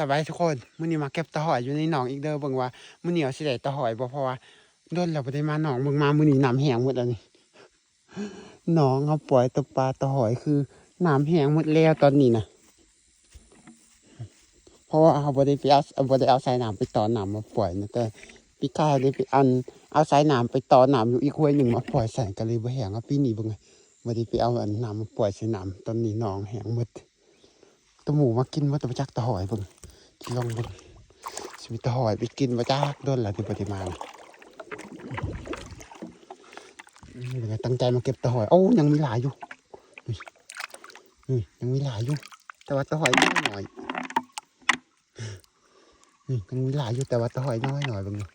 สบายทุกคนมื้อนี้มาเก็บตะหอยอยู่ในหนองอีกเด้อเบิ่งว่ามื้อนี้เอาสิได้ตะหอยบ่เพราะว่าโดนแล้วบ่ได้มาหนองเบิ่งมามื้อนี้น้ำแห้งหมดแล้วนี่หนองเขาปล่อยตะปลาตะหอยคือน้ำแห้งหมดแล้วตอนนี้นะเพราะว่าเขาบ่ได้ไปเอาเอาบ่ได้เอาสายน้ำไปต่อน้ำมาปล่อยนะแต่ปีกายได้ไปอันเอาสายน้ำไปต่อน้ำอยู่อีกห้วยหนึ่งมาปล่อยใส่ก็เลยบ่แห้งอะปีนี้เบิ่งงบ่ได้ไปเอาอันน้ำมาปล่อยใส่น้ำตอนนี้หนองแห้งหมดตะหมูมากินว่าตะจักตะหอยเบิ่ง ลองเบิ่งสิมีแตะหอยไปกินมาจากโดนล้วที่ปฏิมานะอืมเดี๋ยวตั้งใจมาเก็บตะหอยโอ้ยังมีหลายอยู่นี่นี่ยังมีหลายอยู่ แต่ว่าตะหอยน้อยหน่อยนี่ยังมีหลายอยู่แต่ว่าตะหอยน้อยหน่อยบางนี่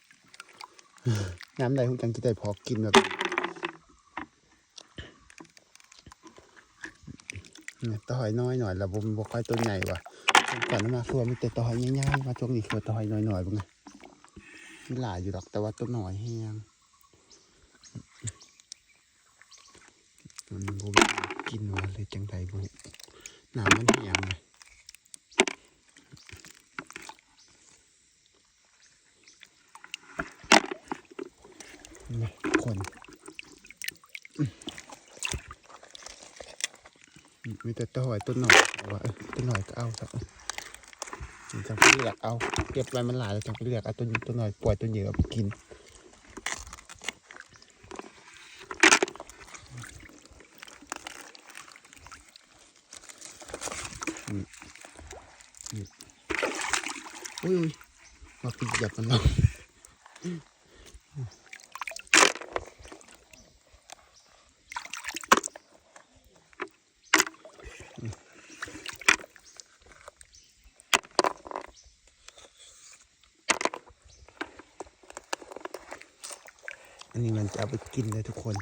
น้ำใดคุณจังจะได้พอกินแบบ ตะหอยน้อยหน่อยแล้วผมบ่ค่อยตัวใหญ่ว่ะก่อนมาคือว่ามีแต่ตัวหอยง่ายๆมาช่วงนี้คือตัวหอยน้อยๆบ้างไงมีหลายอยู่ดอกแต่ว่าตัวหน่อยแห้งมันบ่มีกินว่าเลยจังใดบ่น้ำมันแห้งเลยนี่คนอื มีแต่ตัวหอยตัวหน่อยว่าตัวหน่อยก็เอาครับจังไปเลือกเอาเก็บไว้มันหลายแล้วจังไปเลือกเอาตัวตัวหน่อยปล่อยตัวเหยื่อไปกินอุ้ยมาปีหยับมันเนาะ อันนี้มันจะเอาไปกินเลยทุกคน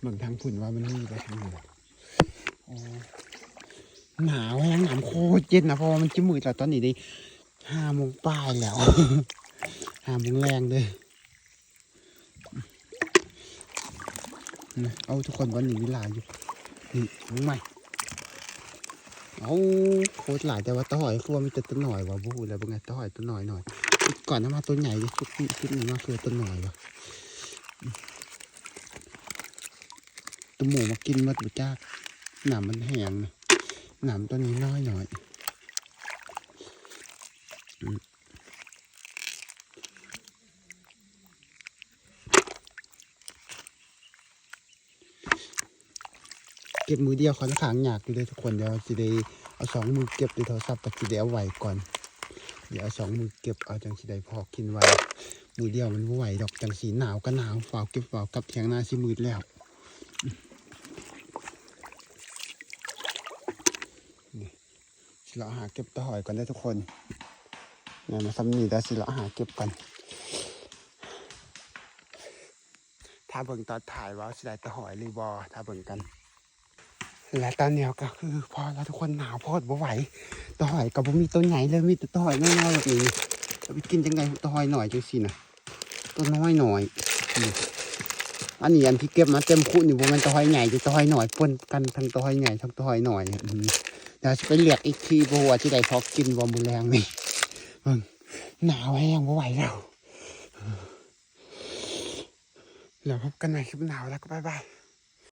เมืองทางฝุ่นว่ามันนี่ไปทางนี้โอ้หนาวแห้งหนาวโคตรเย็นนะเพราะมันจะมืดแล้วตอนนี้ได้ห้าโมงป้ายแล้วห้าโมงแรงเลยเอาทุกคนวันนี้เวลาอยู่นี่มึงใหม่เอาโคตรหลายแต่ว่าตัวหอยคือว่ามีแต่ตัวหน่อยว่ะบูแล้วเป็นไงตัวหอยตัวหน่อยหน่อย ก่อนหน้ามาตัวใหญ่ดิชุดนี้ชุดนี้มาคือตัวหน่อยวะตัวหมูมากินมาตัวจ้าหนามมันแห้งนะหนามตัวนี้น้อยหน่อยเก็บมือเดียวค่อนข้างยากอยู่เลยทุกคนเดี๋ยวสิได้เอาสองมือเก็บในโทรศัพท์แต่สิได้เอาไว้ก่อน เดี๋ยวเอาสองมือเก็บเอาจังสิได้พอกินไว้มือเดียวมันบ่ไหวดอกจังสีหนาวก็หนาวฝ่าวเก็บฝ่าวกับเทียงหน้าสิมืดแล้วสิเราหาเก็บตะหอยก่อนได้ทุกคนเนี่ยมาซ้ำนี่แล้วสิเราหาเก็บกัน ถ้าเบิ่งตอนถ่ายว่าสิได้ตะหอยหรือบอถ้าเบิ่งกัน และตอนนี้ก็คือพอแล้วทุกคนหนาวโพอดบ่ไหวตะหอยกับบ่มีตัวใหญ่เลยมีแต่ตะหอยน้อยๆแบบนี้จะไปกินจังไงตะหอยหน่อยจังสินะตัวน้อยหน่อยอันนี้อันที่เก็บมาเต็มคู่นี่บ่ม่นตะหอยใหญ่จะตะหอยหน่อยปนกันทั้งตะหอยใหญ่ทั้งตะหอยหน่อยเดี๋ยวจะไปเรียกอีกทีบ่ว่าสิได้พอกินบ่มื้อแรงนี่หนาวแห้งบ่ไหวแล้วแล้วพบกันใหม่คลิปหนาวแล้วก็บ๊ายบาย